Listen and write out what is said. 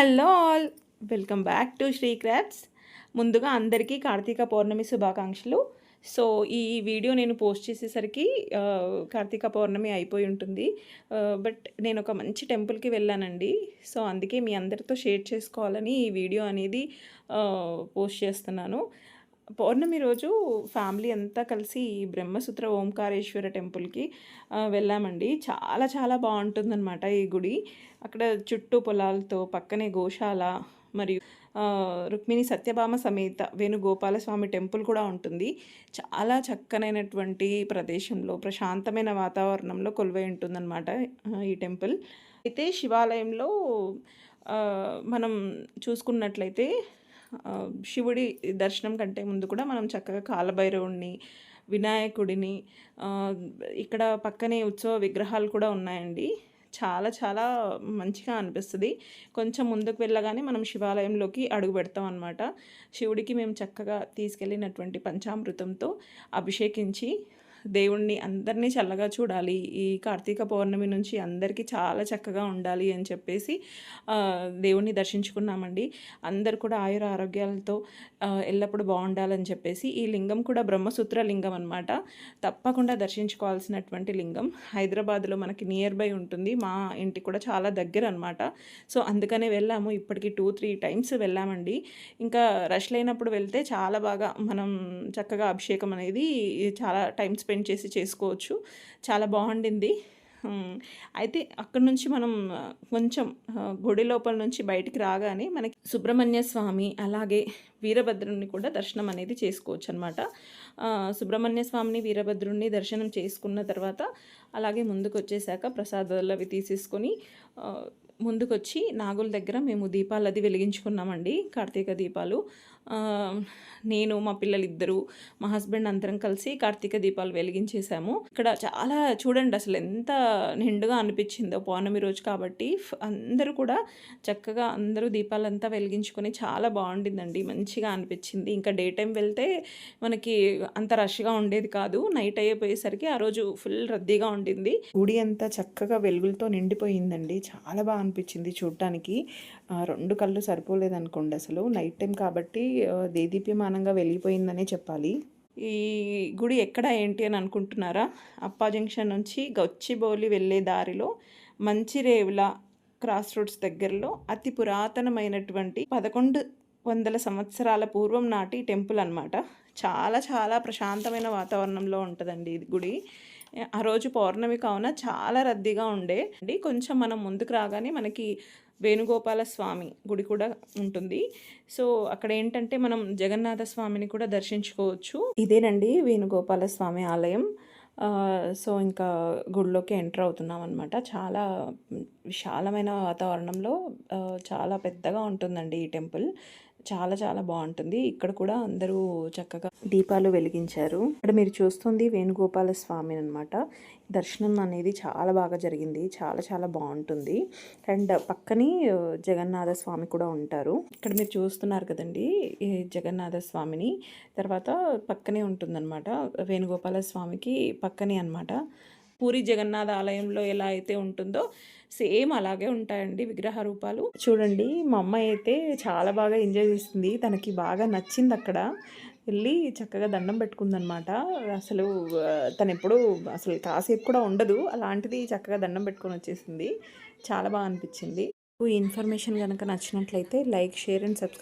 Hello all. Welcome back to Sri crafts ముందుగా అందరికీ కార్తీక పౌర్ణమి శుభాకాంక్షలు. సో ఈ వీడియో నేను పోస్ట్ చేసేసరికి కార్తీక పౌర్ణమి అయిపోయి ఉంటుంది. బట్ నేను ఒక మంచి టెంపుల్కి వెళ్ళానండి. సో అందుకే మీ అందరితో షేర్ చేసుకోవాలని ఈ వీడియో అనేది పోస్ట్ చేస్తున్నాను. పౌర్ణమి రోజు ఫ్యామిలీ అంతా కలిసి బ్రహ్మసూత్ర ఓంకారేశ్వర టెంపుల్కి వెళ్ళామండి. చాలా చాలా బాగుంటుందన్నమాట ఈ గుడి. అక్కడ చుట్టూ పొలాలతో పక్కనే గోశాల మరియు రుక్మిణి సత్యభామ సమేత వేణుగోపాలస్వామి టెంపుల్ కూడా ఉంటుంది. చాలా చక్కనైనటువంటి ప్రదేశంలో ప్రశాంతమైన వాతావరణంలో కొలువై ఉంటుందన్నమాట ఈ టెంపుల్. అయితే శివాలయంలో మనం చూసుకున్నట్లయితే శివుడి దర్శనం కంటే ముందు కూడా మనం చక్కగా కాలభైరవుడిని వినాయకుడిని ఇక్కడ పక్కనే ఉత్సవ విగ్రహాలు కూడా ఉన్నాయండి. చాలా చాలా మంచిగా అనిపిస్తుంది. కొంచెం ముందుకు వెళ్ళగానే మనం శివాలయంలోకి అడుగు పెడతాం అనమాట శివుడికి మేము చక్కగా తీసుకెళ్ళినటువంటి పంచామృతంతో అభిషేకించి దేవుణ్ణి అందరినీ చల్లగా చూడాలి. ఈ కార్తీక పౌర్ణమి నుంచి అందరికీ చాలా చక్కగా ఉండాలి అని చెప్పేసి దేవుణ్ణి దర్శించుకున్నామండి. అందరు కూడా ఆయుర ఆరోగ్యాలతో ఎల్లప్పుడు ఎల్లప్పుడూ బాగుండాలని చెప్పేసి ఈ లింగం కూడా బ్రహ్మసూత్ర లింగం అనమాట తప్పకుండా దర్శించుకోవాల్సినటువంటి లింగం. హైదరాబాద్లో మనకి నియర్ బై ఉంటుంది. మా ఇంటికి కూడా చాలా దగ్గర అనమాట సో అందుకనే వెళ్ళాము. ఇప్పటికి టూ త్రీ టైమ్స్ వెళ్ళామండి. ఇంకా రష్ లేనప్పుడు వెళ్తే చాలా బాగా మనం చక్కగా అభిషేకం అనేది చాలా టైం స్పెండ్ చేసి చేసుకోవచ్చు. చాలా బాగుండింది. అయితే అక్కడ నుంచి మనం కొంచెం గుడి లోపల నుంచి బయటికి రాగానే మనకి సుబ్రహ్మణ్య స్వామి అలాగే వీరభద్రుని కూడా దర్శనం అనేది చేసుకోవచ్చు అనమాట సుబ్రహ్మణ్య స్వామిని వీరభద్రుణ్ణి దర్శనం చేసుకున్న తర్వాత అలాగే ముందుకు వచ్చేసాక ప్రసాదాలు అవి తీసేసుకొని ముందుకొచ్చి నాగుల దగ్గర మేము దీపాలు అది వెలిగించుకున్నామండి కార్తీక దీపాలు. నేను మా పిల్లలిద్దరూ మా హస్బెండ్ అందరం కలిసి కార్తీక దీపాలు వెలిగించేసాము ఇక్కడ చాలా చూడండి అసలు ఎంత నిండుగా అనిపించిందో పౌర్ణమి రోజు కాబట్టి అందరూ కూడా చక్కగా అందరూ దీపాలంతా వెలిగించుకొని చాలా బాగుండిందండి మంచిగా అనిపించింది. ఇంకా డే టైం వెళ్తే మనకి అంత రష్గా ఉండేది కాదు నైట్ అయిపోయేసరికి ఆ రోజు ఫుల్ రద్దీగా ఉండింది. గుడి అంతా చక్కగా వెలుగులతో నిండిపోయిందండి చాలా బాగా అనిపించింది చూడటానికి రెండు కళ్ళు సరిపోలేదనుకోండి అసలు నైట్ టైం కాబట్టి దేదీప్యమానంగా వెళ్ళిపోయిందనే చెప్పాలి. ఈ గుడి ఎక్కడ ఏంటి అని అనుకుంటున్నారా? అప్పా జంక్షన్ నుంచి గచ్చిబౌలి వెళ్ళే దారిలో మంచిరేవుల క్రాస్ రోడ్స్ దగ్గరలో అతి పురాతనమైనటువంటి పదకొండు వందల సంవత్సరాల పూర్వం నాటి టెంపుల్ అన్నమాట. చాలా చాలా ప్రశాంతమైన వాతావరణంలో ఉంటుందండి ఇది గుడి. ఆ రోజు పౌర్ణమి కావున చాలా రద్దీగా ఉండే. అండి కొంచెం మనం ముందుకు రాగానే మనకి వేణుగోపాల స్వామి గుడి కూడా ఉంటుంది. సో అక్కడ ఏంటంటే మనం జగన్నాథ స్వామిని కూడా దర్శించుకోవచ్చు. ఇదేనండి వేణుగోపాల స్వామి ఆలయం సో ఇంకా గుడిలోకి ఎంటర్ అవుతున్నాం అనమాట చాలా విశాలమైన వాతావరణంలో చాలా పెద్దగా ఉంటుందండి ఈ టెంపుల్. చాలా చాలా బాగుంటుంది. ఇక్కడ కూడా అందరూ చక్కగా దీపాలు వెలిగించారు. ఇక్కడ మీరు చూస్తుంది వేణుగోపాల స్వామి అనమాట దర్శనం అనేది చాలా బాగా జరిగింది. చాలా చాలా బాగుంటుంది. అండ్ పక్కనే జగన్నాథ స్వామి కూడా ఉంటారు. ఇక్కడ మీరు చూస్తున్నారు కదండి ఈ జగన్నాథ స్వామిని. తర్వాత పక్కనే ఉంటుందన్నమాట. వేణుగోపాల స్వామికి పక్కనే అనమాట పూరి జగన్నాథ ఆలయంలో ఎలా అయితే ఉంటుందో సేమ్ అలాగే ఉంటాయండి విగ్రహ రూపాలు. చూడండి మా అమ్మాయి అయితే చాలా బాగా ఎంజాయ్ చేసింది తనకి బాగా నచ్చింది అక్కడ. వెళ్ళి చక్కగా దండం పెట్టుకుందనమాట. అసలు తను ఎప్పుడు అసలు కాసేపు కూడా ఉండదు. అలాంటిది చక్కగా దండం పెట్టుకొని వచ్చేసింది. చాలా బాగా అనిపించింది. ఈ ఇన్ఫర్మేషన్ కనుక నచ్చినట్లయితే లైక్ షేర్ అండ్ సబ్స్క్రైబ్